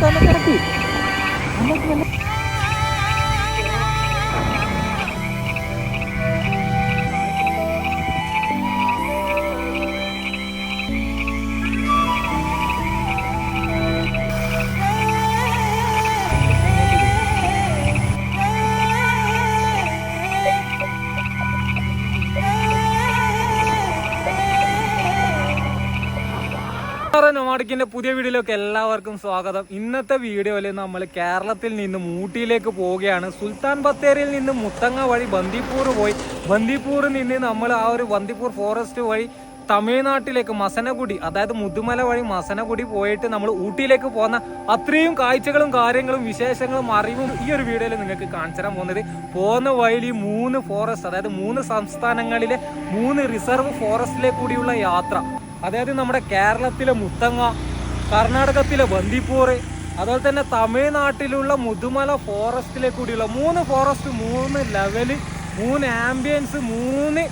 തന്നെ കിടക്ക് നൊമാഡിക്കിന്റെ പുതിയ വീഡിയോയിലേക്ക് എല്ലാവർക്കും സ്വാഗതം. ഇന്നത്തെ വീഡിയോയിൽ നമ്മൾ കേരളത്തിൽ നിന്ന് ഊട്ടിയിലേക്ക് പോവുകയാണ്. സുൽത്താൻ ബത്തേരിയിൽ നിന്ന് മുത്തങ്ങ വഴി ബന്ദിപ്പൂർ പോയി. ബന്ദിപ്പൂരിൽ നിന്ന് നമ്മൾ ആ ഒരു ബന്ദിപ്പൂർ ഫോറസ്റ്റ് വഴി തമിഴ്നാട്ടിലേക്ക് മസനഗുഡി അതായത് മുതുമല വഴി മസനഗുഡി പോയിട്ട് നമ്മൾ ഊട്ടിയിലേക്ക് പോകുന്ന അത്രയും കാഴ്ചകളും കാര്യങ്ങളും വിശേഷങ്ങളും അറിവും ഈ ഒരു വീഡിയോയിൽ നിങ്ങൾക്ക് കാണിച്ചു തരാൻ പോകുന്നത്. പോകുന്ന വഴി ഈ മൂന്ന് ഫോറസ്റ്റ് അതായത് മൂന്ന് സംസ്ഥാനങ്ങളിലെ മൂന്ന് റിസർവ് ഫോറസ്റ്റിലെ കൂടിയുള്ള യാത്ര. അതായത് നമ്മുടെ കേരളത്തിലെ മുത്തങ്ങ കർണാടകത്തിലെ ബന്ദിപ്പൂർ അതുപോലെ തന്നെ തമിഴ്നാട്ടിലുള്ള മുതുമല ഫോറസ്റ്റിലെ കൂടിയുള്ള മൂന്ന് ഫോറസ്റ്റ് മൂന്ന് ലെവൽ മൂന്ന് ആംബിയൻസ് മൂന്ന്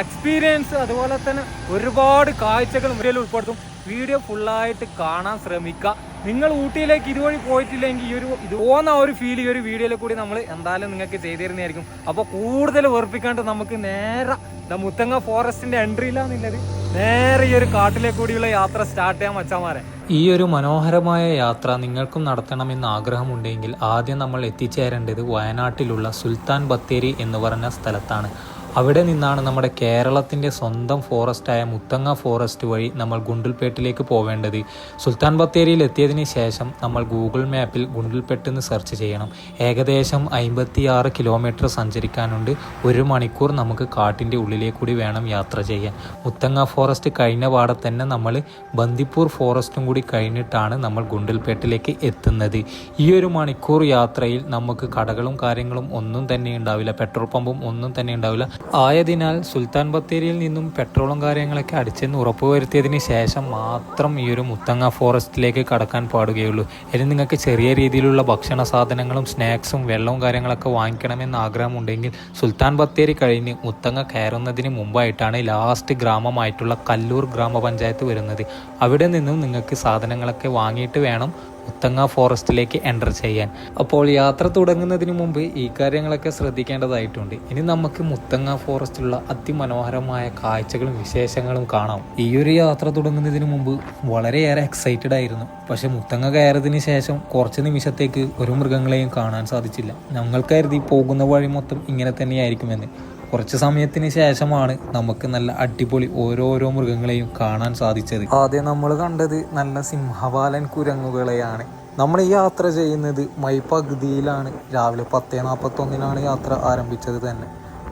എക്സ്പീരിയൻസ് അതുപോലെ തന്നെ ഒരുപാട് കാഴ്ചകൾ വീഡിയോയിൽ ഉൾപ്പെടുത്തും. വീഡിയോ ഫുള്ളായിട്ട് കാണാൻ ശ്രമിക്കുക. നിങ്ങൾ ഊട്ടിയിലേക്ക് ഇതുവഴി പോയിട്ടില്ലെങ്കിൽ ഈ ഒരു ഇത് പോകുന്ന ഒരു ഫീൽ ഈ ഒരു വീഡിയോയിൽ കൂടി നമ്മൾ എന്തായാലും നിങ്ങൾക്ക് ചെയ്തിരുന്നതായിരിക്കും അപ്പോൾ കൂടുതൽ വെറുപ്പിക്കാണ്ട് നമുക്ക് നേരെ മുത്തങ്ങ ഫോറസ്റ്റിന്റെ എൻട്രിയിലാന്നുള്ളത് നേരെ ഈ ഒരു കാട്ടിലേക്ക് കൂടിയുള്ള യാത്ര സ്റ്റാർട്ട് ചെയ്യാൻ മച്ചാമാരെ ഈ ഒരു മനോഹരമായ യാത്ര നിങ്ങൾക്കും നടത്തണമെന്ന് ആഗ്രഹമുണ്ടെങ്കിൽ ആദ്യം നമ്മൾ എത്തിച്ചേരേണ്ടത് വയനാട്ടിലുള്ള സുൽത്താൻ ബത്തേരി എന്ന് പറഞ്ഞ സ്ഥലത്താണ്. അവിടെ നിന്നാണ് നമ്മുടെ കേരളത്തിന്റെ സ്വന്തം ഫോറസ്റ്റായ മുത്തങ്ങ ഫോറസ്റ്റ് വഴി നമ്മൾ ഗുണ്ടിൽപേട്ടിലേക്ക് പോവേണ്ടത്. സുൽത്താൻ ബത്തേരിയിൽ എത്തിയതിന് ശേഷം നമ്മൾ ഗൂഗിൾ മാപ്പിൽ ഗുണ്ടിൽപേട്ട് എന്ന് സെർച്ച് ചെയ്യണം. ഏകദേശം അമ്പത്തിയാറ് കിലോമീറ്റർ സഞ്ചരിക്കാനുണ്ട്. ഒരു മണിക്കൂർ നമുക്ക് കാട്ടിന്റെ ഉള്ളിലേക്ക് കൂടി വേണം യാത്ര ചെയ്യാൻ. മുത്തങ്ങ ഫോറസ്റ്റ് കഴിഞ്ഞ പാടെ തന്നെ നമ്മൾ ബന്ദിപ്പൂർ ഫോറസ്റ്റും കൂടി കഴിഞ്ഞിട്ടാണ് നമ്മൾ ഗുണ്ടിൽപേട്ടിലേക്ക് എത്തുന്നത്. ഈ ഒരു മണിക്കൂർ യാത്രയിൽ നമുക്ക് കടകളും കാര്യങ്ങളും ഒന്നും തന്നെ ഉണ്ടാവില്ല. പെട്രോൾ പമ്പും ഒന്നും തന്നെ ഉണ്ടാവില്ല. ആയതിനാൽ സുൽത്താൻ ബത്തേരിയിൽ നിന്നും പെട്രോളും കാര്യങ്ങളൊക്കെ അടിച്ചെന്ന് ഉറപ്പുവരുത്തിയതിന് ശേഷം മാത്രം ഈ ഒരു മുത്തങ്ങ ഫോറസ്റ്റിലേക്ക് കടക്കാൻ പാടുകയുള്ളൂ. ഇനി നിങ്ങൾക്ക് ചെറിയ രീതിയിലുള്ള ഭക്ഷണ സാധനങ്ങളും സ്നാക്സും വെള്ളവും കാര്യങ്ങളൊക്കെ വാങ്ങിക്കണമെന്ന് ആഗ്രഹമുണ്ടെങ്കിൽ സുൽത്താൻ ബത്തേരി കഴിഞ്ഞ് മുത്തങ്ങ കയറുന്നതിന് മുമ്പായിട്ടാണ് ലാസ്റ്റ് ഗ്രാമമായിട്ടുള്ള കല്ലൂർ ഗ്രാമപഞ്ചായത്ത് വരുന്നത്. അവിടെ നിന്നും നിങ്ങൾക്ക് സാധനങ്ങളൊക്കെ വാങ്ങിയിട്ട് വേണം. മുത്തങ്ങ ഫോറസ്റ്റിലേക്ക് എന്റർ ചെയ്യാൻ. അപ്പോൾ യാത്ര തുടങ്ങുന്നതിന് മുമ്പ് ഈ കാര്യങ്ങളൊക്കെ ശ്രദ്ധിക്കേണ്ടതായിട്ടുണ്ട്. ഇനി നമുക്ക് മുത്തങ്ങ ഫോറസ്റ്റിലുള്ള അതിമനോഹരമായ കാഴ്ചകളും വിശേഷങ്ങളും കാണാം. ഈ ഒരു യാത്ര തുടങ്ങുന്നതിന് മുമ്പ് വളരെയേറെ എക്സൈറ്റഡ് ആയിരുന്നു. പക്ഷെ മുത്തങ്ങ കയറിയതിന് ശേഷം കുറച്ച് നിമിഷത്തേക്ക് ഒരു മൃഗങ്ങളെയും കാണാൻ സാധിച്ചില്ല. ഞങ്ങൾ കരുതി പോകുന്ന വഴി മൊത്തം ഇങ്ങനെ തന്നെയായിരിക്കുമെന്ന്. കുറച്ച് സമയത്തിന് ശേഷമാണ് നമുക്ക് നല്ല അടിപൊളി ഓരോരോ മൃഗങ്ങളെയും കാണാൻ സാധിച്ചത്. ആദ്യം നമ്മൾ കണ്ടത് നല്ല സിംഹവാലൻ കുരങ്ങുകളെയാണ്. നമ്മൾ ഈ യാത്ര ചെയ്യുന്നത് മൈ പകുതിയിലാണ് രാവിലെ പത്തേ നാൽപ്പത്തൊന്നിനാണ് യാത്ര ആരംഭിച്ചത് തന്നെ.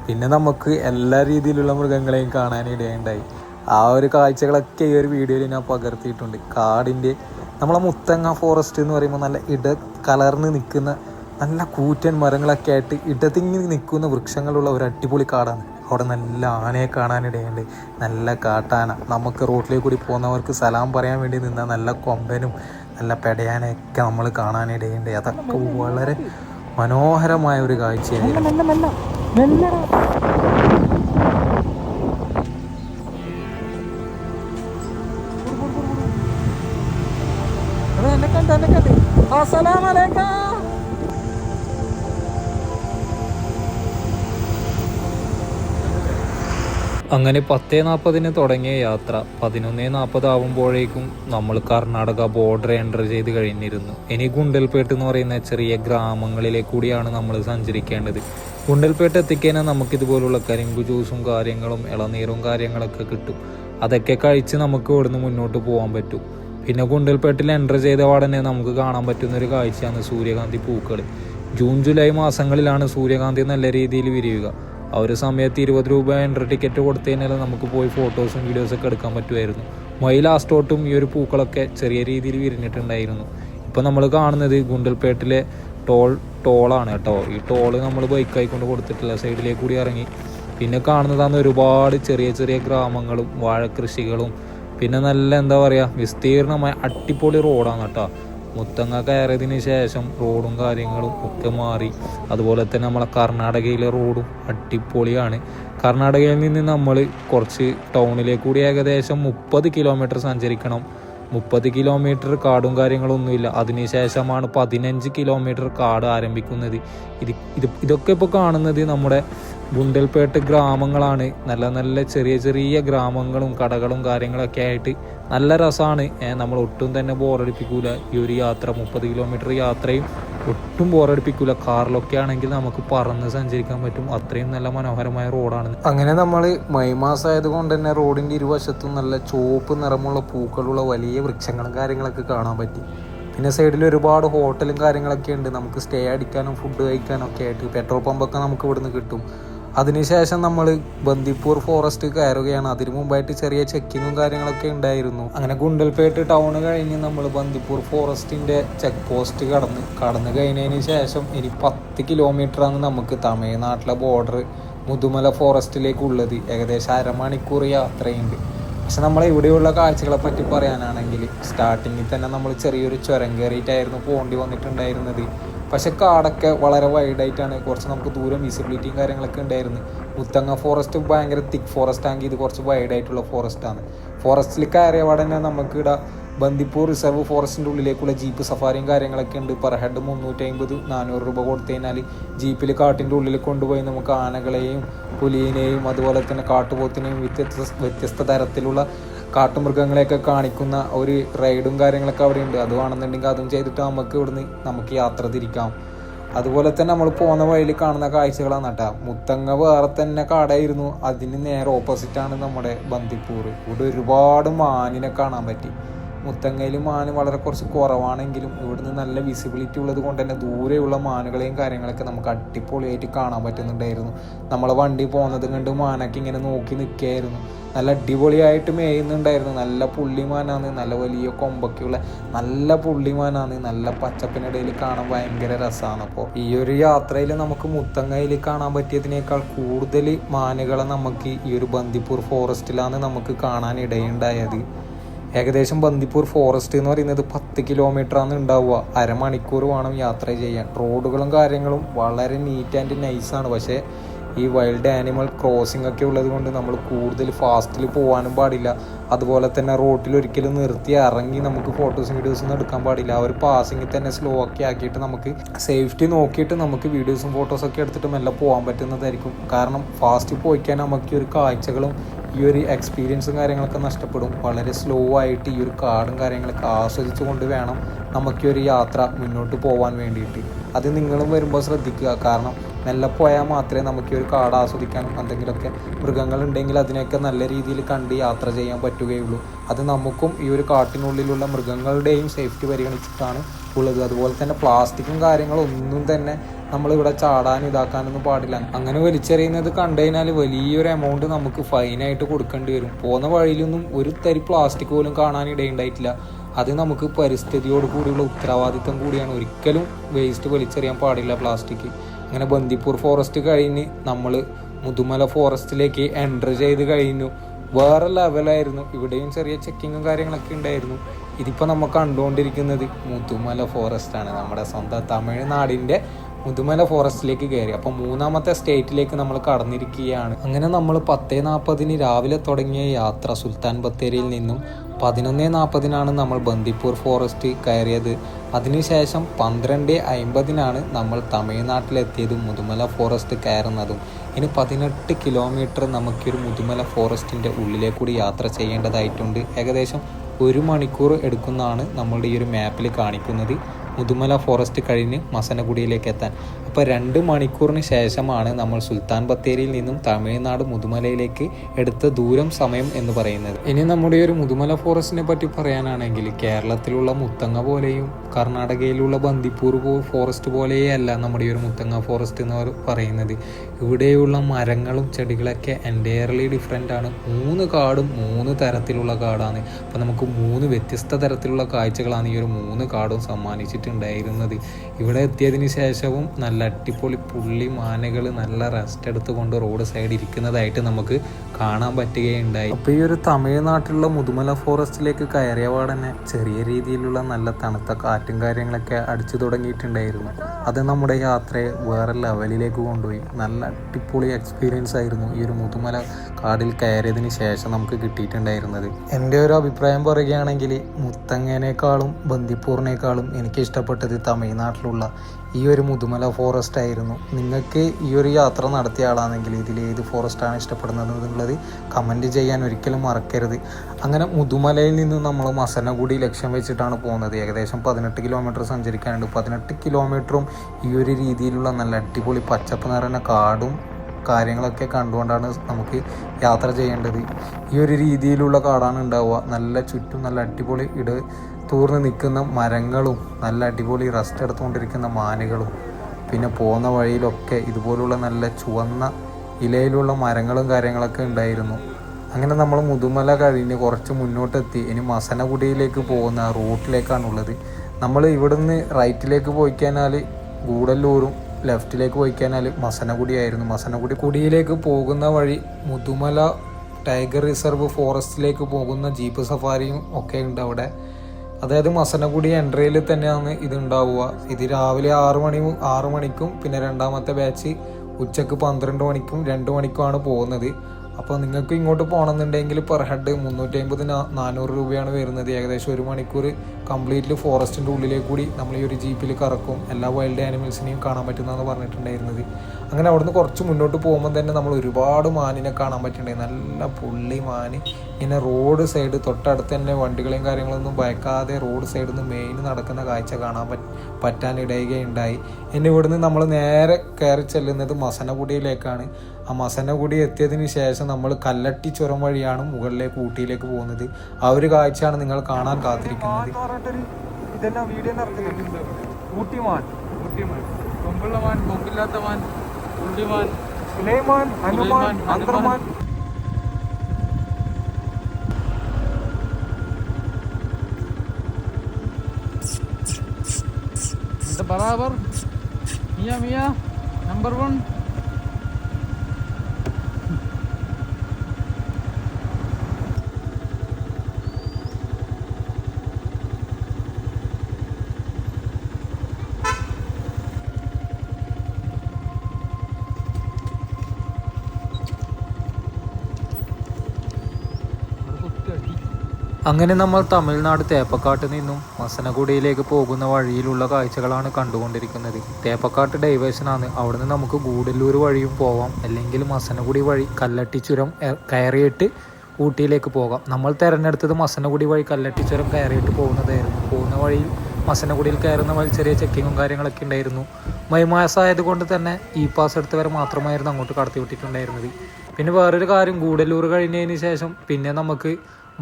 പിന്നെ നമുക്ക് എല്ലാ രീതിയിലുള്ള മൃഗങ്ങളെയും കാണാൻ ഇടയുണ്ടായി. ആ ഒരു കാഴ്ചകളൊക്കെ ഈ ഒരു വീഡിയോയിൽ ഞാൻ പകർത്തിയിട്ടുണ്ട്. കാടിന്റെ നമ്മളെ മുത്തങ്ങ ഫോറസ്റ്റ് എന്ന് പറയുമ്പോൾ നല്ല ഇട കലർന്ന് നിൽക്കുന്ന നല്ല കൂറ്റൻ മരങ്ങളൊക്കെ ആയിട്ട് ഇടതിങ്ങി നിൽക്കുന്ന വൃക്ഷങ്ങളുള്ള ഒരു അടിപൊളി കാടാണ്. അവിടെ നല്ല ആനയെ കാണാനിടയുണ്ട് നല്ല കാട്ടാന. നമുക്ക് റോട്ടിലേക്ക് കൂടി പോകുന്നവർക്ക് സലാം പറയാൻ വേണ്ടി നിന്ന നല്ല കൊമ്പനും നല്ല പെടയാനയൊക്കെ നമ്മൾ കാണാനിടയുണ്ട് അതൊക്കെ വളരെ മനോഹരമായ ഒരു കാഴ്ചയായിരുന്നു. അസലാമലൈക്കും അങ്ങനെ പത്തേ നാൽപ്പതിന് തുടങ്ങിയ യാത്ര പതിനൊന്നേ നാൽപ്പത് ആവുമ്പോഴേക്കും നമ്മൾ കർണാടക ബോർഡർ എന്റർ ചെയ്ത് കഴിഞ്ഞിരുന്നു. ഇനി ഗുണ്ടൽപേട്ട് എന്ന് പറയുന്ന ചെറിയ ഗ്രാമങ്ങളിലെ കൂടിയാണ് നമ്മൾ സഞ്ചരിക്കേണ്ടത്. ഗുണ്ടൽപേട്ട് എത്തിക്കഴിഞ്ഞാൽ നമുക്കിതുപോലുള്ള കരിമ്പ് ജ്യൂസും കാര്യങ്ങളും ഇളനീരും കാര്യങ്ങളൊക്കെ കിട്ടും. അതൊക്കെ കഴിച്ച് നമുക്ക് ഇവിടുന്ന് മുന്നോട്ട് പോകാൻ പറ്റും. പിന്നെ ഗുണ്ടൽപേട്ടിൽ എന്റർ ചെയ്ത പാടന്നെ നമുക്ക് കാണാൻ പറ്റുന്ന ഒരു കാഴ്ചയാണ് സൂര്യകാന്തി പൂക്കൾ ജൂൺ ജൂലൈ മാസങ്ങളിലാണ് സൂര്യകാന്തി നല്ല രീതിയിൽ വിരിയുക. ആ ഒരു സമയത്ത് ഇരുപത് രൂപ എൻട്രി ടിക്കറ്റ് കൊടുത്തു കഴിഞ്ഞാൽ നമുക്ക് പോയി ഫോട്ടോസും വീഡിയോസൊക്കെ എടുക്കാൻ പറ്റുമായിരുന്നു. മൈ ലാസ്റ്റോട്ടും ഈ ഒരു പൂക്കളൊക്കെ ചെറിയ രീതിയിൽ വിരിഞ്ഞിട്ടുണ്ടായിരുന്നു. ഇപ്പോൾ നമ്മൾ കാണുന്നത് ഗുണ്ടൽപേട്ടിലെ ടോൾ ടോളാണ് കേട്ടോ. ഈ ടോൾ നമ്മൾ ബൈക്കായി കൊണ്ട് കൊടുത്തിട്ടില്ല സൈഡിലേക്ക് കൂടി ഇറങ്ങി. പിന്നെ കാണുന്നതാണ് ഒരുപാട് ചെറിയ ചെറിയ ഗ്രാമങ്ങളും വാഴ കൃഷികളും. പിന്നെ നല്ല എന്താ പറയുക വിസ്തീർണമായ അടിപൊളി റോഡാണ് കേട്ടോ. മുത്തങ്ങ കയറിയതിന് ശേഷം റോഡും കാര്യങ്ങളും ഒക്കെ മാറി. അതുപോലെ തന്നെ നമ്മളെ കർണാടകയിലെ റോഡും അടിപൊളിയാണ്. കർണാടകയിൽ നിന്ന് നമ്മൾ കുറച്ച് ടൗണിലേക്ക് കൂടി ഏകദേശം മുപ്പത് കിലോമീറ്റർ സഞ്ചരിക്കണം. മുപ്പത് കിലോമീറ്റർ കാടും കാര്യങ്ങളൊന്നുമില്ല. അതിനുശേഷമാണ് പതിനഞ്ച് കിലോമീറ്റർ കാട് ആരംഭിക്കുന്നത്. ഇത് ഇത് ഇതൊക്കെ ഇപ്പോൾ കാണുന്നത് നമ്മുടെ ഗുണ്ടൽപേട്ട് ഗ്രാമങ്ങളാണ്. നല്ല നല്ല ചെറിയ ചെറിയ ഗ്രാമങ്ങളും കടകളും കാര്യങ്ങളൊക്കെ ആയിട്ട് നല്ല രസമാണ് നമ്മൾ ഒട്ടും തന്നെ ബോറടിപ്പിക്കൂല ഈ ഒരു യാത്ര മുപ്പത് കിലോമീറ്റർ യാത്രയും ഒട്ടും ബോറടിപ്പിക്കൂല കാറിലൊക്കെ ആണെങ്കിൽ നമുക്ക് പറന്ന് സഞ്ചരിക്കാൻ പറ്റും. അത്രയും നല്ല മനോഹരമായ റോഡാണ് അങ്ങനെ നമ്മൾ മെയ് മാസമായത് കൊണ്ട് തന്നെ റോഡിന്റെ ഇരുവശത്തും നല്ല ചുവപ്പ് നിറമുള്ള പൂക്കളുള്ള വലിയ വൃക്ഷങ്ങളും കാര്യങ്ങളൊക്കെ കാണാൻ പറ്റി. പിന്നെ സൈഡിൽ ഒരുപാട് ഹോട്ടലും കാര്യങ്ങളൊക്കെ ഉണ്ട്. നമുക്ക് സ്റ്റേ അടിക്കാനും ഫുഡ് കഴിക്കാനും ഒക്കെ ആയിട്ട് പെട്രോൾ പമ്പൊക്കെ നമുക്ക് ഇവിടുന്ന് കിട്ടും. അതിനുശേഷം നമ്മൾ ബന്ദിപ്പൂർ ഫോറസ്റ്റ് കയറുകയാണ്. അതിനു മുമ്പായിട്ട് ചെറിയ ചെക്കിങ്ങും കാര്യങ്ങളൊക്കെ ഉണ്ടായിരുന്നു. അങ്ങനെ ഗുണ്ടൽപേട്ട് ടൗൺ കഴിഞ്ഞ് നമ്മൾ ബന്ദിപ്പൂർ ഫോറസ്റ്റിന്റെ ചെക്ക് പോസ്റ്റ് കടന്ന് കടന്നു കഴിഞ്ഞതിന് ശേഷം ഇനി പത്ത് കിലോമീറ്ററാണ് നമുക്ക് തമിഴ്നാട്ടിലെ ബോർഡർ മുതുമല ഫോറസ്റ്റിലേക്കുള്ളത് ഏകദേശം അരമണിക്കൂർ യാത്രയുണ്ട്. പക്ഷെ നമ്മൾ ഇവിടെയുള്ള കാഴ്ചകളെ പറ്റി പറയാനാണെങ്കിൽ സ്റ്റാർട്ടിങ്ങിൽ തന്നെ നമ്മൾ ചെറിയൊരു ചുരം കയറിയിട്ടായിരുന്നു പോണ്ടി വന്നിട്ടുണ്ടായിരുന്നത്. പക്ഷെ കാടൊക്കെ വളരെ വൈഡായിട്ടാണ് കുറച്ച് നമുക്ക് ദൂരം വിസിബിലിറ്റിയും കാര്യങ്ങളൊക്കെ ഉണ്ടായിരുന്നു. മുത്തങ്ങ ഫോറസ്റ്റ് ഭയങ്കര തിക്ക് ഫോറസ്റ്റ് ആണെങ്കിൽ ഇത് കുറച്ച് വൈഡായിട്ടുള്ള ഫോറസ്റ്റാണ് ഫോറസ്റ്റിൽ കയറിയ തന്നെ നമുക്ക് ഇവിടെ ബന്ദിപ്പൂർ റിസർവ് ഫോറസ്റ്റിന്റെ ഉള്ളിലേക്കുള്ള ജീപ്പ് സഫാരിയും കാര്യങ്ങളൊക്കെ ഉണ്ട്. പെർ ഹെഡ് മുന്നൂറ്റി അമ്പത് നാനൂറ് രൂപ കൊടുത്തു കഴിഞ്ഞാൽ ജീപ്പിൽ കാട്ടിന്റെ ഉള്ളിൽ കൊണ്ടുപോയി നമുക്ക് ആനകളെയും പുലിയെയും അതുപോലെ തന്നെ കാട്ടുപോത്തിനെയും വ്യത്യസ്ത വ്യത്യസ്ത തരത്തിലുള്ള കാട്ടുമൃഗങ്ങളെയൊക്കെ കാണിക്കുന്ന ഒരു റൈഡും കാര്യങ്ങളൊക്കെ അവിടെ ഉണ്ട് അത് വേണമെന്നുണ്ടെങ്കിൽ അതും ചെയ്തിട്ട് നമുക്ക് ഇവിടുന്ന് നമുക്ക് യാത്ര തിരിക്കാം. അതുപോലെ തന്നെ നമ്മൾ പോകുന്ന വഴിയിൽ കാണുന്ന കാഴ്ചകളാണ് കേട്ടോ. മുത്തങ്ങ വേറെ തന്നെ കാടായിരുന്നു അതിന് നേരെ ഓപ്പോസിറ്റാണ് നമ്മുടെ ബന്ദിപ്പൂർ. ഇവിടെ ഒരുപാട് മാനിനെ കാണാൻ പറ്റി. മുത്തങ്ങയിൽ മാന് വളരെ കുറച്ച് കുറവാണെങ്കിലും ഇവിടുന്ന് നല്ല വിസിബിലിറ്റി ഉള്ളത് കൊണ്ട് തന്നെ ദൂരെയുള്ള മാനുകളെയും കാര്യങ്ങളൊക്കെ നമുക്ക് അടിപൊളിയായിട്ട് കാണാൻ പറ്റുന്നുണ്ടായിരുന്നു. നമ്മളെ വണ്ടി പോകുന്നത് കണ്ട് മാനൊക്കെ ഇങ്ങനെ നോക്കി നിൽക്കുകയായിരുന്നു നല്ല അടിപൊളിയായിട്ട് മേയുന്നുണ്ടായിരുന്നു. നല്ല പുള്ളിമാനാണ് നല്ല വലിയ കൊമ്പൊക്കെയുള്ള നല്ല പുള്ളിമാനാണ് നല്ല പച്ചപ്പിനിടയിൽ കാണാൻ ഭയങ്കര രസമാണ് അപ്പോൾ ഈ ഒരു യാത്രയിൽ നമുക്ക് മുത്തങ്ങയിൽ കാണാൻ പറ്റിയതിനേക്കാൾ കൂടുതൽ മാനുകളെ നമുക്ക് ഈ ഒരു ബന്ദിപ്പൂർ ഫോറസ്റ്റിലാണ് നമുക്ക് കാണാൻ ഇടയുണ്ടായത് ഏകദേശം ബന്ദിപ്പൂർ ഫോറസ്റ്റ് എന്ന് പറയുന്നത് പത്ത് കിലോമീറ്റർ ആണ് ഉണ്ടാവുക. അരമണിക്കൂർ വേണം യാത്ര ചെയ്യാൻ. റോഡുകളും കാര്യങ്ങളും വളരെ നീറ്റ് ആൻഡ് നൈസാണ് പക്ഷേ ഈ വൈൽഡ് ആനിമൽ ക്രോസിംഗ് ഒക്കെ ഉള്ളത് കൊണ്ട് നമ്മൾ കൂടുതൽ ഫാസ്റ്റിൽ പോകാനും പാടില്ല. അതുപോലെ തന്നെ റോട്ടിൽ ഒരിക്കലും നിർത്തി ഇറങ്ങി നമുക്ക് ഫോട്ടോസും വീഡിയോസും ഒന്നും എടുക്കാൻ പാടില്ല. ആ ഒരു പാസിങ്ങിൽ തന്നെ സ്ലോ ഒക്കെ ആക്കിയിട്ട് നമുക്ക് സേഫ്റ്റി നോക്കിയിട്ട് നമുക്ക് വീഡിയോസും ഫോട്ടോസും ഒക്കെ എടുത്തിട്ട് മെല്ലെ പോകാൻ പറ്റുന്നതായിരിക്കും. കാരണം ഫാസ്റ്റിൽ പോയിക്കാൻ നമുക്ക് ഒരു കാഴ്ചകളും ഈ ഒരു എക്സ്പീരിയൻസും കാര്യങ്ങളൊക്കെ നഷ്ടപ്പെടും. വളരെ സ്ലോ ആയിട്ട് ഈ ഒരു കാടും കാര്യങ്ങളൊക്കെ ആസ്വദിച്ചു കൊണ്ട് വേണം നമുക്ക് ഒരു യാത്ര മുന്നോട്ട് പോകാൻ വേണ്ടിയിട്ട്. അത് നിങ്ങളും വരുമ്പോൾ ശ്രദ്ധിക്കുക. കാരണം മെല്ലെ പോയാൽ മാത്രമേ നമുക്ക് ഈ ഒരു കാട് ആസ്വദിക്കാനും എന്തെങ്കിലുമൊക്കെ മൃഗങ്ങളുണ്ടെങ്കിൽ അതിനെയൊക്കെ നല്ല രീതിയിൽ കണ്ട് യാത്ര ചെയ്യാൻ പറ്റുകയുള്ളൂ. അത് നമുക്കും ഈ ഒരു കാട്ടിനുള്ളിലുള്ള മൃഗങ്ങളുടെയും സേഫ്റ്റി പരിഗണിച്ചിട്ടാണ് ഉള്ളത്. അതുപോലെ തന്നെ പ്ലാസ്റ്റിക്കും കാര്യങ്ങളൊന്നും തന്നെ നമ്മളിവിടെ ചാടാനും ഇതാക്കാനൊന്നും പാടില്ല. അങ്ങനെ വലിച്ചെറിയുന്നത് കണ്ടു കഴിഞ്ഞാൽ വലിയൊരു എമൗണ്ട് നമുക്ക് ഫൈനായിട്ട് കൊടുക്കേണ്ടി വരും. പോകുന്ന വഴിയിലൊന്നും ഒരു തരി പ്ലാസ്റ്റിക് പോലും കാണാൻ ഇടയുണ്ടായിട്ടില്ല. അത് നമുക്ക് പരിസ്ഥിതിയോട് കൂടിയുള്ള ഉത്തരവാദിത്തം കൂടിയാണ്. ഒരിക്കലും വേസ്റ്റ് വലിച്ചെറിയാൻ പാടില്ല പ്ലാസ്റ്റിക് അങ്ങനെ ബന്ദിപ്പൂർ ഫോറസ്റ്റ് കഴിഞ്ഞ് നമ്മൾ മുതുമല ഫോറസ്റ്റിലേക്ക് എന്റർ ചെയ്ത് കഴിഞ്ഞു. വേറെ ലെവലായിരുന്നു ഇവിടെയും ചെറിയ ചെക്കിങ്ങും കാര്യങ്ങളൊക്കെ ഉണ്ടായിരുന്നു. ഇതിപ്പോൾ നമ്മൾ കണ്ടുകൊണ്ടിരിക്കുന്നത് മുതുമല ഫോറസ്റ്റാണ് നമ്മുടെ സ്വന്തം തമിഴ്നാടിന്റെ മുതുമല ഫോറസ്റ്റിലേക്ക് കയറി. അപ്പോൾ മൂന്നാമത്തെ സ്റ്റേറ്റിലേക്ക് നമ്മൾ കടന്നിരിക്കുകയാണ്. അങ്ങനെ നമ്മൾ പത്തേ നാൽപ്പതിന് രാവിലെ തുടങ്ങിയ യാത്ര സുൽത്താൻ ബത്തേരിയിൽ നിന്നും പതിനൊന്നേ നാൽപ്പതിനാണ് നമ്മൾ ബന്ദിപ്പൂർ ഫോറസ്റ്റ് കയറിയത്. അതിനുശേഷം പന്ത്രണ്ട് അമ്പതിനാണ് നമ്മൾ തമിഴ്നാട്ടിലെത്തിയതും മുതുമല ഫോറസ്റ്റ് കയറുന്നതും. ഇനി പതിനെട്ട് കിലോമീറ്റർ നമുക്കൊരു മുതുമല ഫോറസ്റ്റിന്റെ ഉള്ളിലേക്ക് കൂടി യാത്ര ചെയ്യേണ്ടതായിട്ടുണ്ട്. ഏകദേശം ഒരു മണിക്കൂർ എടുക്കുന്നതാണ് നമ്മളുടെ ഈ ഒരു മാപ്പിൽ കാണിക്കുന്നത്. മുതുമല ഫോറസ്റ്റ് കഴിഞ്ഞ് മസനഗുഡിയിലേക്ക് എത്താൻ. അപ്പോൾ രണ്ട് മണിക്കൂറിന് ശേഷമാണ് നമ്മൾ സുൽത്താൻ ബത്തേരിയിൽ നിന്നും തമിഴ്നാട് മുതുമലയിലേക്ക് എടുത്ത ദൂരം സമയം എന്ന് പറയുന്നത്. ഇനി നമ്മുടെ ഒരു മുതുമല ഫോറസ്റ്റിനെ പറ്റി പറയാനാണെങ്കിൽ കേരളത്തിലുള്ള മുത്തങ്ങ പോലെയും കർണാടകയിലുള്ള ബന്ദിപ്പൂർ ഫോറസ്റ്റ് പോലെയല്ല നമ്മുടെ ഈ ഒരു മുത്തങ്ങ ഫോറസ്റ്റ് എന്ന് പറയുന്നത്. ഇവിടെയുള്ള മരങ്ങളും ചെടികളൊക്കെ എന്റയർലി ഡിഫറെന്റ് ആണ്. മൂന്ന് കാടും മൂന്ന് തരത്തിലുള്ള കാടാണ്. അപ്പോൾ നമുക്ക് മൂന്ന് വ്യത്യസ്ത തരത്തിലുള്ള കാഴ്ചകളാണ് ഈ ഒരു മൂന്ന് കാടും സമ്മാനിച്ചിട്ടുള്ളത്. എത്തിയിട്ടുണ്ടായിരുന്നത് ഇവിടെ എത്തിയതിന് ശേഷവും നല്ല അടിപൊളി പുള്ളി മാനകൾ നല്ല റെസ്റ്റ് എടുത്തുകൊണ്ട് റോഡ് സൈഡ് ഇരിക്കുന്നതായിട്ട് നമുക്ക് കാണാൻ പറ്റുകയുണ്ടായി. അപ്പോൾ ഈ ഒരു തമിഴ്നാട്ടിലുള്ള മുതുമല ഫോറസ്റ്റിലേക്ക് കയറിയ പാടന്നെ ചെറിയ രീതിയിലുള്ള നല്ല തണുത്ത കാറ്റും കാര്യങ്ങളൊക്കെ അടിച്ചു തുടങ്ങിയിട്ടുണ്ടായിരുന്നു. അത് നമ്മുടെ യാത്രയെ വേറെ ലെവലിലേക്ക് കൊണ്ടുപോയി. നല്ല അടിപൊളി എക്സ്പീരിയൻസ് ആയിരുന്നു ഈ ഒരു മുതുമല കാടിൽ കയറിയതിന് ശേഷം നമുക്ക് കിട്ടിയിട്ടുണ്ടായിരുന്നത്. എന്റെ ഒരു അഭിപ്രായം പറയുകയാണെങ്കിൽ മുത്തങ്ങനേക്കാളും ബന്ദിപ്പൂറിനേക്കാളും എനിക്ക് ഇഷ്ടപ്പെട്ടത് തമിഴ്നാട്ടിലുള്ള ഈ ഒരു മുതുമല ഫോറസ്റ്റ് ആയിരുന്നു. നിങ്ങൾക്ക് ഈ ഒരു യാത്ര നടത്തിയ ആളാണെങ്കിൽ ഇതിൽ ഏത് ഫോറസ്റ്റാണ് ഇഷ്ടപ്പെടുന്നത് എന്നുള്ളത് കമന്റ് ചെയ്യാൻ ഒരിക്കലും മറക്കരുത്. അങ്ങനെ മുതുമലയിൽ നിന്ന് നമ്മൾ മസനഗുഡി ലക്ഷ്യം വെച്ചിട്ടാണ് പോകുന്നത്. ഏകദേശം പതിനെട്ട് കിലോമീറ്റർ സഞ്ചരിക്കാനുണ്ട്. പതിനെട്ട് കിലോമീറ്ററും ഈ ഒരു രീതിയിലുള്ള നല്ല അടിപൊളി പച്ചപ്പ് നിറഞ്ഞ കാടും കാര്യങ്ങളൊക്കെ കണ്ടുകൊണ്ടാണ് നമുക്ക് യാത്ര ചെയ്യേണ്ടത്. ഈ ഒരു രീതിയിലുള്ള കാടാണ് ഉണ്ടാവുക. നല്ല ചുറ്റും നല്ല അടിപൊളി ഇട തൂർന്ന് നിൽക്കുന്ന മരങ്ങളും നല്ല അടിപൊളി റെസ്റ്റ് എടുത്തുകൊണ്ടിരിക്കുന്ന മാനുകളും പിന്നെ പോകുന്ന വഴിയിലൊക്കെ ഇതുപോലുള്ള നല്ല ചുവന്ന ഇലയിലുള്ള മരങ്ങളും കാര്യങ്ങളൊക്കെ ഉണ്ടായിരുന്നു. അങ്ങനെ നമ്മൾ മുതുമല കഴിഞ്ഞ് കുറച്ച് മുന്നോട്ടെത്തി. ഇനി മസനഗുഡിയിലേക്ക് പോകുന്ന റൂട്ടിലേക്കാണുള്ളത്. നമ്മൾ ഇവിടുന്ന് റൈറ്റിലേക്ക് പോയി ഗൂഡല്ലൂരും ലെഫ്റ്റിലേക്ക് പോയി കഴിഞ്ഞാൽ മസനഗുഡി ആയിരുന്നു കുടിയിലേക്ക് പോകുന്ന വഴി മുതുമല ടൈഗർ റിസർവ് ഫോറസ്റ്റിലേക്ക് പോകുന്ന ജീപ്പ് സഫാരിയും ഒക്കെ ഉണ്ട് അവിടെ. അതായത് മസനഗുഡി എൻട്രിയിൽ തന്നെയാണ് ഇത് ഉണ്ടാവുക ഇത് രാവിലെ ആറു മണി ആറു മണിക്കും പിന്നെ രണ്ടാമത്തെ ബാച്ച് ഉച്ചയ്ക്ക് പന്ത്രണ്ട് മണിക്കും രണ്ട് മണിക്കുമാണ് പോകുന്നത്. അപ്പോൾ നിങ്ങൾക്ക് ഇങ്ങോട്ട് പോകണമെന്നുണ്ടെങ്കിൽ പെർ ഹെഡ് മുന്നൂറ്റി അമ്പത് നാനൂറ് രൂപയാണ് വരുന്നത്. ഏകദേശം ഒരു മണിക്കൂർ കംപ്ലീറ്റ്ലി ഫോറസ്റ്റിന്റെ ഉള്ളിലേക്ക് കൂടി നമ്മൾ ഈ ഒരു ജീപ്പിൽ കറക്കും. എല്ലാ വൈൽഡ് ആനിമൽസിനെയും കാണാൻ പറ്റുന്നതാണ് പറഞ്ഞിട്ടുണ്ടായിരുന്നത്. അങ്ങനെ അവിടുന്ന് കുറച്ച് മുന്നോട്ട് പോകുമ്പോൾ തന്നെ നമ്മൾ ഒരുപാട് മാനിനെ കാണാൻ പറ്റുന്നുണ്ടായി നല്ല പുള്ളി മാന്. ഇങ്ങനെ റോഡ് സൈഡ് തൊട്ടടുത്ത് തന്നെ വണ്ടികളെയും കാര്യങ്ങളൊന്നും ഭയക്കാതെ റോഡ് സൈഡിൽ നിന്ന് മെയിൻ നടക്കുന്ന കാഴ്ച കാണാൻ പറ്റ പറ്റാനിടയുകയുണ്ടായി ഇനി ഇവിടുന്ന് നമ്മൾ നേരെ കയറി ചെല്ലുന്നത് മസനഗുഡിയിലേക്കാണ്. ആ കൂടി എത്തിയതിന് ശേഷം നമ്മൾ കല്ലട്ടി ചുരം വഴിയാണ് മുകളിലേക്ക് ഊട്ടിയിലേക്ക് പോകുന്നത്. ആ ഒരു കാഴ്ചയാണ് നിങ്ങൾ കാണാൻ കാത്തിരിക്കുന്നത്. ഇതെല്ലാം വീഡിയോ കൊമ്പുള്ള മാൻ കൊമ്പില്ലാത്ത മാൻ ഉള്ളിമാൻ സുലൈമാൻ ഹനുമാൻ അന്തർമാൻ മിയ മിയ. നമ്പർ അങ്ങനെ നമ്മൾ തമിഴ്നാട് തേപ്പക്കാട്ട് നിന്നും മസനഗുഡിയിലേക്ക് പോകുന്ന വഴിയിലുള്ള കാഴ്ചകളാണ് കണ്ടുകൊണ്ടിരിക്കുന്നത്. തേപ്പക്കാട്ട് ഡൈവേഷനാണ് അവിടുന്ന് നമുക്ക് ഗൂഡല്ലൂർ വഴിയും പോവാം. അല്ലെങ്കിൽ മസനഗുഡി വഴി കല്ലട്ടിച്ചുരം കയറിയിട്ട് ഊട്ടിയിലേക്ക് പോകാം. നമ്മൾ തിരഞ്ഞെടുത്തത് മസനഗുഡി വഴി കല്ലട്ടിച്ചുരം കയറിയിട്ട് പോകുന്നതായിരുന്നു. പോകുന്ന വഴിയിൽ മസനഗുഡിയിൽ കയറുന്ന വഴി ചെറിയ ചെക്കിങ്ങും കാര്യങ്ങളൊക്കെ ഉണ്ടായിരുന്നു. മൈമാസായത് കൊണ്ട് തന്നെ ഇ പാസ് എടുത്തവരെ മാത്രമായിരുന്നു അങ്ങോട്ട് കടത്തി വിട്ടിട്ടുണ്ടായിരുന്നത് പിന്നെ വേറൊരു കാര്യം ഗൂഡല്ലൂർ കഴിഞ്ഞതിന് ശേഷം പിന്നെ നമുക്ക്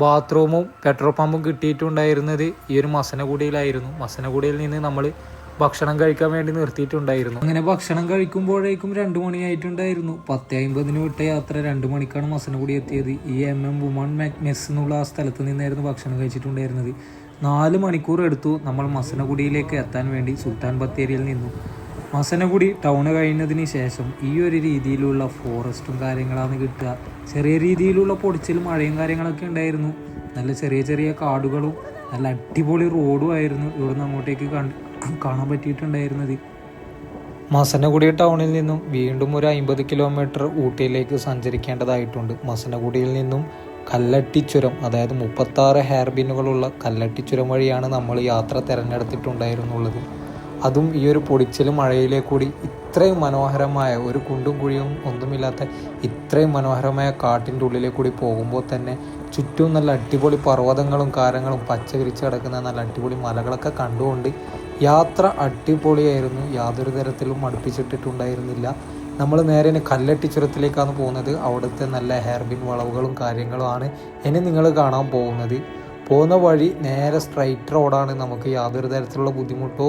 ബാത്റൂമും പെട്രോൾ പമ്പും കിട്ടിയിട്ടുണ്ടായിരുന്നത് ഈ ഒരു മസനഗുഡിയിലായിരുന്നു. മസനഗുഡിയിൽ നിന്ന് നമ്മൾ ഭക്ഷണം കഴിക്കാൻ വേണ്ടി നിർത്തിയിട്ടുണ്ടായിരുന്നു. അങ്ങനെ ഭക്ഷണം കഴിക്കുമ്പോഴേക്കും രണ്ടു മണിയായിട്ടുണ്ടായിരുന്നു പത്ത് അമ്പതിന് വിട്ട യാത്ര രണ്ട് മണിക്കാണ് മസനഗുഡി എത്തിയത്. ഈ എം എം വുമൺ മെസ് എന്നുള്ള ആ സ്ഥലത്ത് നിന്നായിരുന്നു ഭക്ഷണം കഴിച്ചിട്ടുണ്ടായിരുന്നത്. നാല് മണിക്കൂർ എടുത്തു നമ്മൾ മസനഗുഡിയിലേക്ക് എത്താൻ വേണ്ടി സുൽത്താൻ ബത്തേരിയിൽ നിന്നു. മസനഗുഡി ടൗണ് കഴിഞ്ഞതിന് ശേഷം ഈ ഒരു രീതിയിലുള്ള ഫോറസ്റ്റും കാര്യങ്ങളാണ് കിട്ടുക. ചെറിയ രീതിയിലുള്ള പൊടിച്ചിലും മഴയും കാര്യങ്ങളൊക്കെ ഉണ്ടായിരുന്നു. നല്ല ചെറിയ ചെറിയ കാടുകളും നല്ല അടിപൊളി റോഡും ആയിരുന്നു ഇവിടുന്ന് അങ്ങോട്ടേക്ക് കാണാൻ പറ്റിയിട്ടുണ്ടായിരുന്നത്. മസനഗുഡി ടൗണിൽ നിന്നും വീണ്ടും ഒരു അമ്പത് കിലോമീറ്റർ ഊട്ടിയിലേക്ക് സഞ്ചരിക്കേണ്ടതായിട്ടുണ്ട്. മസനഗുഡിയിൽ നിന്നും കല്ലട്ടിച്ചുരം അതായത് മുപ്പത്താറ് ഹെയർ ബിന്നുകളുള്ള കല്ലട്ടിച്ചുരം വഴിയാണ് നമ്മൾ യാത്ര തിരഞ്ഞെടുത്തിട്ടുണ്ടായിരുന്നുള്ളത്. അതും ഈ ഒരു പൊടിച്ചിലും മഴയിലെ കൂടി ഇത്രയും മനോഹരമായ ഒരു കുണ്ടും കുഴിയും ഒന്നുമില്ലാത്ത ഇത്രയും മനോഹരമായ കാട്ടിന്റെ ഉള്ളിലേ കൂടി പോകുമ്പോൾ തന്നെ ചുറ്റും നല്ല അടിപൊളി പർവതങ്ങളും കാരങ്ങളും പച്ച വിരിച്ച് കിടക്കുന്ന നല്ല അടിപൊളി മലകളൊക്കെ കണ്ടുകൊണ്ട് യാത്ര അടിപൊളിയായിരുന്നു. യാതൊരു തരത്തിലും മടുപ്പിച്ചിട്ടിട്ടുണ്ടായിരുന്നില്ല. നമ്മൾ നേരെ കല്ലട്ടി ചുരത്തിലേക്കാണ് പോകുന്നത്. അവിടുത്തെ നല്ല ഹെയർബിൻ വളവുകളും കാര്യങ്ങളുമാണ് ഇനി നിങ്ങൾ കാണാൻ പോകുന്നത്. പോകുന്ന വഴി നേരെ സ്ട്രൈറ്റ് റോഡാണ് നമുക്ക് യാതൊരു തരത്തിലുള്ള ബുദ്ധിമുട്ടോ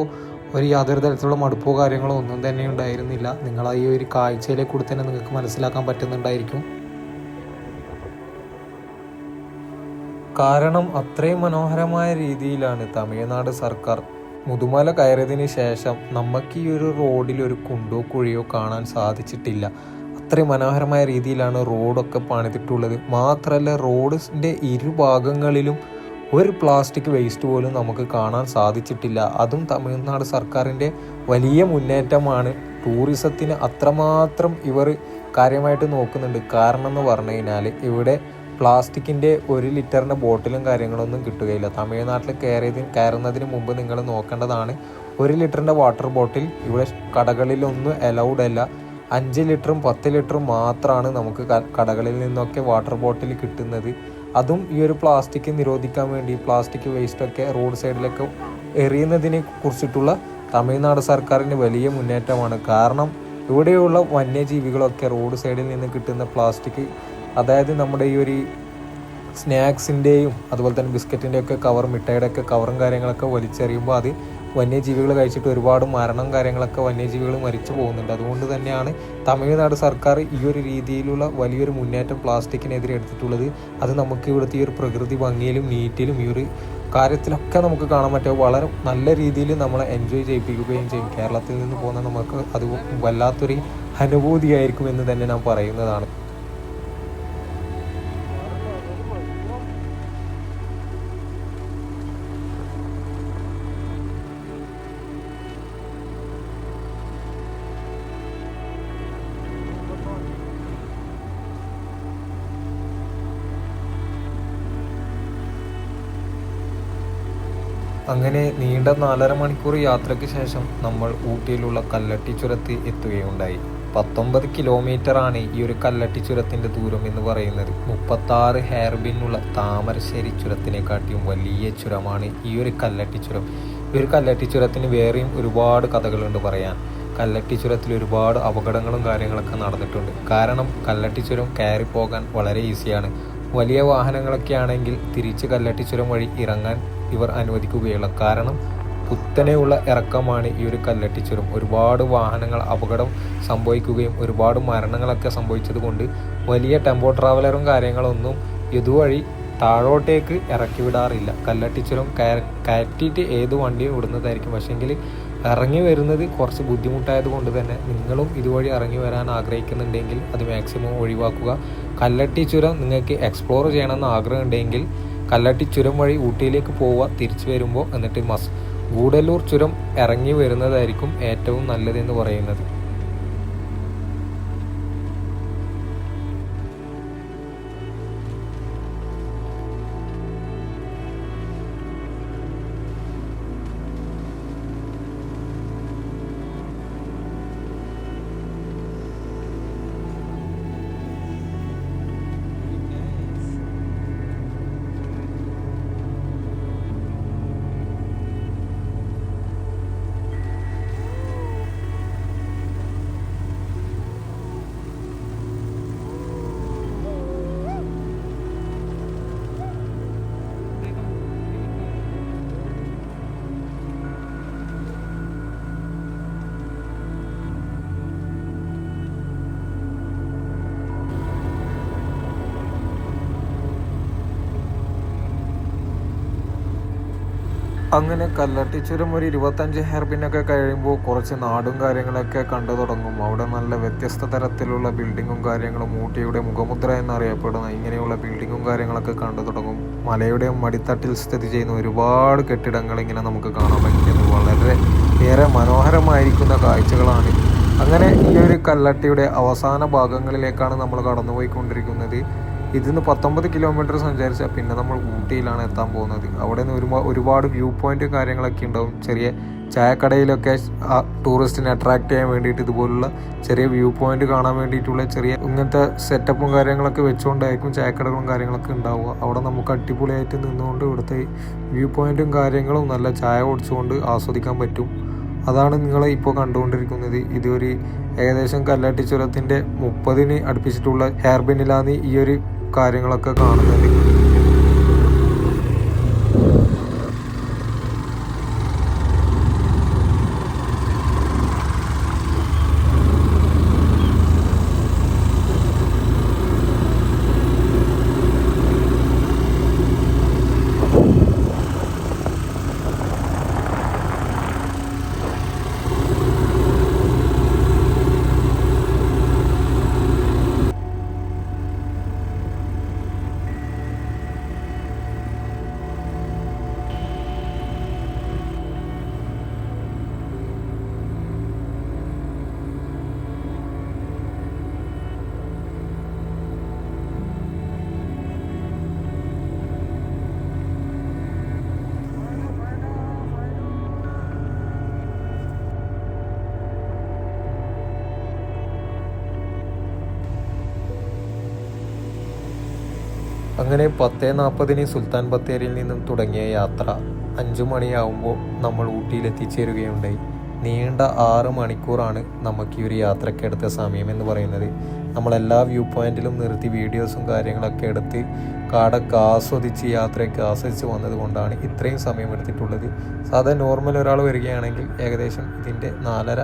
ഒരു യാതൊരു തരത്തിലുള്ള മടുപ്പോ കാര്യങ്ങളോ ഒന്നും തന്നെ ഉണ്ടായിരുന്നില്ല. നിങ്ങൾ ഈ ഒരു കാഴ്ചയിലെ കൂടി തന്നെ നിങ്ങൾക്ക് മനസ്സിലാക്കാൻ പറ്റുന്നുണ്ടായിരിക്കും. കാരണം അത്രയും മനോഹരമായ രീതിയിലാണ് തമിഴ്നാട് സർക്കാർ മുതുമല കയറിയതിന് ശേഷം നമുക്ക് ഈ ഒരു റോഡിൽ ഒരു കുണ്ടോ കുഴിയോ കാണാൻ സാധിച്ചിട്ടില്ല. അത്രയും മനോഹരമായ രീതിയിലാണ് റോഡൊക്കെ പണിതിട്ടുള്ളത്. മാത്രമല്ല റോഡിന്റെ ഇരുഭാഗങ്ങളിലും ഒരു പ്ലാസ്റ്റിക് വേസ്റ്റ് പോലും നമുക്ക് കാണാൻ സാധിച്ചിട്ടില്ല. അതും തമിഴ്നാട് സർക്കാരിന്റെ വലിയ മുന്നേറ്റമാണ്. ടൂറിസത്തിന് അത്രമാത്രം ഇവർ കാര്യമായിട്ട് നോക്കുന്നുണ്ട്. കാരണം എന്ന് പറഞ്ഞു കഴിഞ്ഞാൽ ഇവിടെ പ്ലാസ്റ്റിക്കിന്റെ ഒരു ലിറ്ററിന്റെ ബോട്ടിലും കാര്യങ്ങളൊന്നും കിട്ടുകയില്ല. തമിഴ്നാട്ടിൽ കയറിയതിന് കയറുന്നതിന് മുമ്പ് നിങ്ങൾ നോക്കേണ്ടതാണ് ഒരു ലിറ്ററിന്റെ വാട്ടർ ബോട്ടിൽ ഇവിടെ കടകളിലൊന്നും അലൗഡ് അല്ല. അഞ്ച് ലിറ്ററും പത്ത് ലിറ്ററും മാത്രമാണ് നമുക്ക് കടകളിൽ നിന്നൊക്കെ വാട്ടർ ബോട്ടിൽ കിട്ടുന്നത്. അതും ഈ ഒരു പ്ലാസ്റ്റിക് നിരോധിക്കാൻ വേണ്ടി പ്ലാസ്റ്റിക് വേസ്റ്റൊക്കെ റോഡ് സൈഡിലൊക്കെ എറിയുന്നതിനെ കുറിച്ചിട്ടുള്ള തമിഴ്നാട് സർക്കാരിന്റെ വലിയ മുന്നേറ്റമാണ്. കാരണം ഇവിടെയുള്ള വന്യജീവികളൊക്കെ റോഡ് സൈഡിൽ നിന്ന് കിട്ടുന്ന പ്ലാസ്റ്റിക് അതായത് നമ്മുടെ ഈ ഒരു സ്നാക്സിന്റെയും അതുപോലെ തന്നെ ബിസ്ക്കറ്റിന്റെയൊക്കെ കവർ മിഠായിയുടെ ഒക്കെ കവറും കാര്യങ്ങളൊക്കെ വലിച്ചെറിയുമ്പോൾ അത് വന്യജീവികൾ കഴിച്ചിട്ട് ഒരുപാട് മരണം കാര്യങ്ങളൊക്കെ വന്യജീവികൾ മരിച്ചു പോകുന്നുണ്ട്. അതുകൊണ്ട് തന്നെയാണ് തമിഴ്നാട് സർക്കാർ ഈ ഒരു രീതിയിലുള്ള വലിയൊരു മുന്നേറ്റം പ്ലാസ്റ്റിക്കിനെതിരെ എടുത്തിട്ടുള്ളത്. അത് നമുക്ക് ഇവിടുത്തെ ഈ ഒരു പ്രകൃതി ഭംഗിയിലും നീറ്റിലും ഈ ഒരു കാര്യത്തിലൊക്കെ നമുക്ക് കാണാൻ പറ്റും. വളരെ നല്ല രീതിയിൽ നമ്മളെ എൻജോയ് ചെയ്യിപ്പിക്കുകയും ചെയ്യും. കേരളത്തിൽ നിന്ന് പോകുന്ന നമുക്ക് അത് വല്ലാത്തൊരു അനുഭൂതിയായിരിക്കും എന്ന് തന്നെ ഞാൻ പറയുന്നതാണ്. അങ്ങനെ നീണ്ട നാലര മണിക്കൂർ യാത്രയ്ക്ക് ശേഷം നമ്മൾ ഊട്ടിയിലുള്ള കല്ലട്ടി ചുരത്ത് എത്തുകയുണ്ടായി. പത്തൊമ്പത് ആണ് ഈ ഒരു കല്ലട്ടി ചുരത്തിന്റെ ദൂരം എന്ന് പറയുന്നത്. മുപ്പത്താറ് ഹെയർബിന്നുള്ള താമരശ്ശേരി ചുരത്തിനെക്കാട്ടിയും വലിയ ചുരമാണ് ഈ ഒരു കല്ലട്ടി ചുരം. ഈ ഒരു കല്ലട്ടി ചുരത്തിന് വേറെയും ഒരുപാട് കഥകളുണ്ട് പറയാൻ. കല്ലട്ടി ചുരത്തിൽ ഒരുപാട് അപകടങ്ങളും കാര്യങ്ങളൊക്കെ നടന്നിട്ടുണ്ട്. കാരണം കല്ലട്ടി ചുരം കയറി പോകാൻ വളരെ ഈസിയാണ്. വലിയ വാഹനങ്ങളൊക്കെ ആണെങ്കിൽ തിരിച്ച് കല്ലട്ടി ചുരം വഴി ഇറങ്ങാൻ ഇവർ അനുവദിക്കുകയുള്ളൂ കാരണം കുത്തനെയുള്ള ഇറക്കമാണ് ഈ ഒരു കല്ലെട്ടിച്ചെറും ഒരുപാട് വാഹനങ്ങൾ അപകടം സംഭവിക്കുകയും ഒരുപാട് മരണങ്ങളൊക്കെ സംഭവിച്ചത് കൊണ്ട് വലിയ ടെമ്പോ ട്രാവലറും കാര്യങ്ങളൊന്നും ഇതുവഴി താഴോട്ടേക്ക് ഇറക്കി വിടാറില്ല. കല്ലട്ടി ചുരം കയ- കയറ്റിയിട്ട് ഏത് വണ്ടിയും വിടുന്നതായിരിക്കും. പക്ഷേങ്കിൽ ഇറങ്ങി വരുന്നത് കുറച്ച് ബുദ്ധിമുട്ടായത് കൊണ്ട് തന്നെ നിങ്ങളും ഇതുവഴി ഇറങ്ങി വരാൻ ആഗ്രഹിക്കുന്നുണ്ടെങ്കിൽ അത് മാക്സിമം ഒഴിവാക്കുക. കല്ലട്ടി ചുരം നിങ്ങൾക്ക് എക്സ്പ്ലോർ ചെയ്യണമെന്ന് ആഗ്രഹം ഉണ്ടെങ്കിൽ കല്ലട്ടി ചുരം വഴി ഊട്ടിയിലേക്ക് പോവുക തിരിച്ചു വരുമ്പോൾ എന്നിട്ട് മസ്. ഗൂഡല്ലൂർ ചുരം ഇറങ്ങി വരുന്നതായിരിക്കും ഏറ്റവും നല്ലതെന്ന് പറയുന്നത്. അങ്ങനെ കല്ലട്ടി ചുരം ഒരു ഇരുപത്തഞ്ച് ഹെർബിനൊക്കെ കഴിയുമ്പോൾ കുറച്ച് നാടും കാര്യങ്ങളൊക്കെ കണ്ടു തുടങ്ങും. അവിടെ നല്ല വ്യത്യസ്ത തരത്തിലുള്ള ബിൽഡിങ്ങും കാര്യങ്ങളും ഊട്ടിയുടെ മുഖമുദ്ര എന്നറിയപ്പെടുന്ന ഇങ്ങനെയുള്ള ബിൽഡിങ്ങും കാര്യങ്ങളൊക്കെ കണ്ടു തുടങ്ങും. മലയുടെ മടിത്തട്ടിൽ സ്ഥിതി ചെയ്യുന്ന ഒരുപാട് കെട്ടിടങ്ങൾ ഇങ്ങനെ നമുക്ക് കാണാൻ പറ്റുന്നത് വളരെ ഏറെ മനോഹരമായിരിക്കുന്ന കാഴ്ചകളാണ്. അങ്ങനെ ഈ ഒരു കല്ലട്ടിയുടെ അവസാന ഭാഗങ്ങളിലേക്കാണ് നമ്മൾ കടന്നുപോയിക്കൊണ്ടിരിക്കുന്നത്. ഇതിന്ന് പത്തൊമ്പത് കിലോമീറ്റർ സഞ്ചരിച്ചാൽ പിന്നെ നമ്മൾ ഊട്ടിയിലാണ് എത്താൻ പോകുന്നത്. അവിടെ നിന്ന് ഒരുപാട് ഒരുപാട് വ്യൂ പോയിന്റ് കാര്യങ്ങളൊക്കെ ഉണ്ടാവും. ചെറിയ ചായക്കടയിലൊക്കെ ടൂറിസ്റ്റിനെ അട്രാക്ട് ചെയ്യാൻ വേണ്ടിയിട്ട് ഇതുപോലുള്ള ചെറിയ വ്യൂ പോയിന്റ് കാണാൻ വേണ്ടിയിട്ടുള്ള ചെറിയ ഇങ്ങനത്തെ സെറ്റപ്പും കാര്യങ്ങളൊക്കെ വെച്ചുകൊണ്ടായിരിക്കും ചായക്കടകളും കാര്യങ്ങളൊക്കെ ഉണ്ടാവുക. അവിടെ നമുക്ക് അടിപൊളിയായിട്ട് നിന്നുകൊണ്ട് ഇവിടുത്തെ വ്യൂ പോയിന്റും കാര്യങ്ങളും നല്ല ചായ കുടിച്ചുകൊണ്ട് ആസ്വദിക്കാൻ പറ്റും. അതാണ് നിങ്ങൾ ഇപ്പോൾ കണ്ടുകൊണ്ടിരിക്കുന്നത്. ഇതൊരു ഏകദേശം കല്ലാട്ടി ചുരത്തിന്റെ മുപ്പതിന് അടുപ്പിച്ചിട്ടുള്ള ഹെയർ ഈ ഒരു കാര്യങ്ങളൊക്കെ കാണുന്നത്. അങ്ങനെ പത്തേ നാൽപ്പതിന് സുൽത്താൻ ബത്തേരിയിൽ നിന്നും തുടങ്ങിയ യാത്ര അഞ്ചു മണിയാവുമ്പോൾ നമ്മൾ ഊട്ടിയിൽ എത്തിച്ചേരുകയുണ്ടായി. നീണ്ട ആറ് മണിക്കൂറാണ് നമുക്ക് ഈ ഒരു യാത്രക്കെടുത്ത സമയം എന്ന് പറയുന്നത്. നമ്മളെല്ലാ വ്യൂ പോയിന്റിലും നിർത്തി വീഡിയോസും കാര്യങ്ങളൊക്കെ എടുത്ത് കാടൊക്കെ ആസ്വദിച്ച് യാത്രയൊക്കെ ആസ്വദിച്ച് വന്നത് കൊണ്ടാണ് ഇത്രയും സമയം എടുത്തിട്ടുള്ളത് സാധാരണ നോർമൽ ഒരാൾ വരികയാണെങ്കിൽ ഏകദേശം ഇതിന്റെ നാലര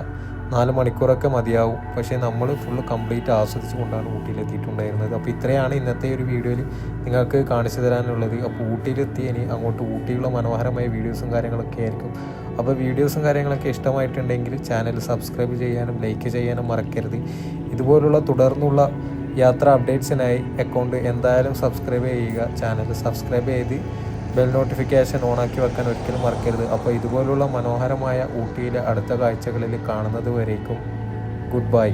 നാല് മണിക്കൂറൊക്കെ മതിയാവും. പക്ഷേ നമ്മൾ ഫുള്ള് കംപ്ലീറ്റ് ആസ്വദിച്ച് കൊണ്ടാണ് ഊട്ടിയിലെത്തിയിട്ടുണ്ടായിരുന്നത്. അപ്പോൾ ഇത്രയാണ് ഇന്നത്തെ ഒരു വീഡിയോയിൽ നിങ്ങൾക്ക് കാണിച്ചു തരാനുള്ളത്. അപ്പോൾ ഊട്ടിയിലെത്തി ഇനി അങ്ങോട്ട് ഊട്ടിയുള്ള മനോഹരമായ വീഡിയോസും കാര്യങ്ങളൊക്കെ ആയിരിക്കും. അപ്പോൾ വീഡിയോസും കാര്യങ്ങളൊക്കെ ഇഷ്ടമായിട്ടുണ്ടെങ്കിൽ ചാനൽ സബ്സ്ക്രൈബ് ചെയ്യാനും ലൈക്ക് ചെയ്യാനും മറക്കരുത്. ഇതുപോലുള്ള തുടർന്നുള്ള യാത്ര അപ്ഡേറ്റ്സിനായി അക്കൗണ്ട് എന്തായാലും സബ്സ്ക്രൈബ് ചെയ്യുക. ചാനൽ സബ്സ്ക്രൈബ് ചെയ്ത് ബെൽ നോട്ടിഫിക്കേഷൻ ഓണാക്കി വെക്കാൻ ഒരിക്കലും മറക്കരുത്. അപ്പോൾ ഇതുപോലുള്ള മനോഹരമായ ഊട്ടിയിലെ അടുത്ത കാഴ്ചകളിൽ കാണുന്നത് വരേക്കും. Good bye